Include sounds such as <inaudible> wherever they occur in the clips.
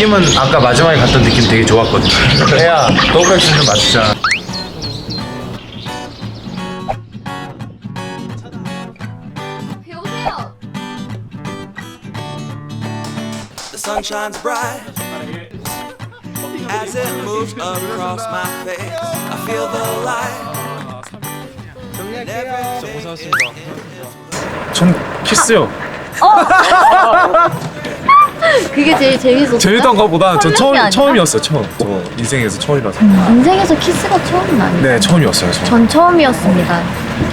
느낌은 아까 마지막에 갔던 느낌 되게 좋았거든. 야, 더블랙션 좀 맞추자. 배우세요. The sun shines bright as it moves across my face. I feel the light. 전 키스요. 그게 제일 재밌었어요. 재밌던 것보다 전 설렘이 처음? 처음이었어요. 처음. 저 인생에서 처음이라서. 인생에서 키스가 처음은 아니에요. 네, 처음이었어요. 처음. 전 처음이었습니다.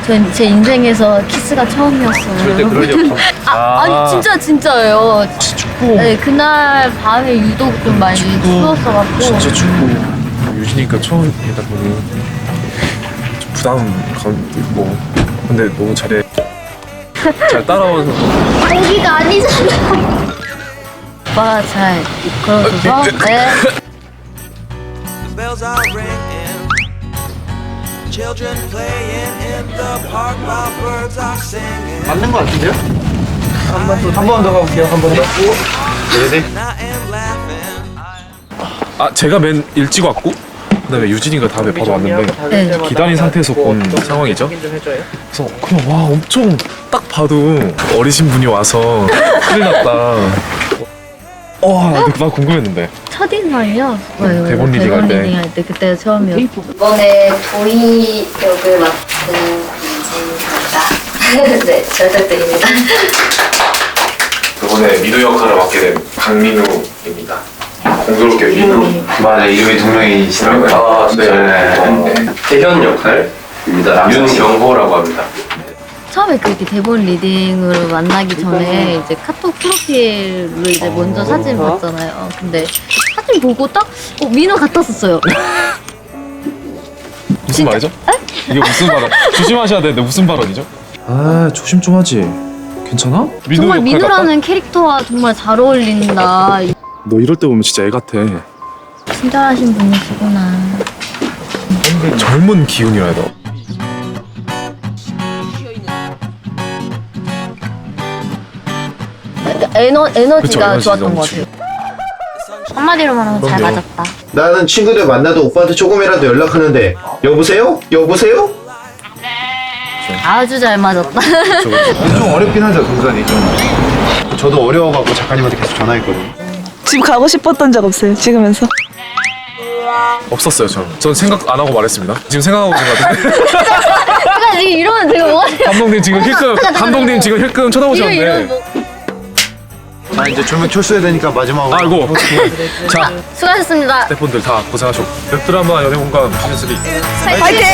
전 제 인생에서 키스가 처음이었어요. 절대 그럴 리 없어. 아, 아니 진짜 진짜예요. 축구. 네 그날 밤에 유독 좀 많이 추웠어갖고 진짜 축구. 유진이가 처음이다 보니 좀 부담 감도 있고. 근데 너무 잘해. 잘 따라와서. 여기가 아니잖아. 오빠 잘 이끌어줘서 네. The bells are ringing. Children playing in the park while birds are singing. 맞는 거 같은데요? 한 번 더, 한번더 가볼게요. 한 번 더. 네네. And I am laughing. 아, 제가 맨 일찍 왔고 그다음에 유진이가 다음에 바로 왔는데 네. 기다린 상태에서 본 상황이죠. 그래서 그냥 와 엄청 딱 봐도 어리신 분이 와서 큰일 났다. 와, 나 그거 궁금했는데. 첫인상이요? 뭐예요? 대본 리딩 할 때. 리딩 할때 그때가 처음이었어요. 이번에 도희 역을 맡은 이진입니다. <laughs> 네, 잘 부탁드립니다. 이번에 민우 역할을 맡게 된 강민우입니다. 공교롭게 민우. 맞아, 이름이 동명이시더라고요. 아, 네. 네. 태현 역할입니다. 윤경호라고 합니다. 처음에 그렇게 대본 리딩으로 만나기 전에 이제 카톡 프로필로 이제 먼저 사진 봤잖아요. 근데 사진 보고 딱 어, 민호 같았었어요. <laughs> 무슨 말이죠? 이게 무슨 발언? 조심하셔야 되는데 무슨 발언이죠? 아 조심 좀 하지. 괜찮아? 민우 정말 역할 민호라는 캐릭터와 정말 잘 어울린다. 너 이럴 때 보면 진짜 애 같아. 친절하신 분이시구나. 젊은 기운이라 해야 되 에너, 에너지가 그쵸, 에너지 좋았던 것 넘치고. 같아요. 한마디로 말하면 잘 그럼요. 맞았다. 나는 친구들 만나도 오빠한테 조금이라도 연락하는데 여보세요? 여보세요? 아주 잘 맞았다. <laughs> 좀 어렵긴 하죠, 동선이 좀. 저도 어려워갖고 작가님한테 계속 전화했거든요. 집 가고 싶었던 적 없어요. 찍으면서. 없었어요 전. 전 생각 안 하고 말했습니다. 지금 생각하고 있는 것 같은데. 제가 지금 이러면 제가 뭐가 돼요? 감독님 지금 힐끔 감독님 지금 힐끔 쳐다보셨는데. 뭐. 아, 이제 조명 철수해야 되니까 마지막으로. 아이고. 자 수고하셨습니다. 스태프분들 다 고생하셨고 웹드라마 연애공감 시즌 3 파이팅! Hey,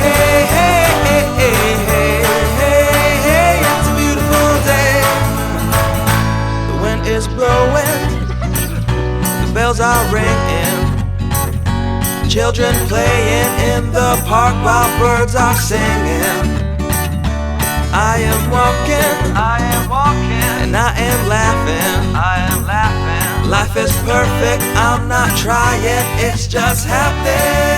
hey, hey, hey, hey, hey, hey, it's a beautiful day. The wind is blowing, the bells are ringing. Children playing in the park while birds are singing. I am walking, I am walking, and I am laughing, I am laughing. Life is perfect, I'm not trying, it's just happening.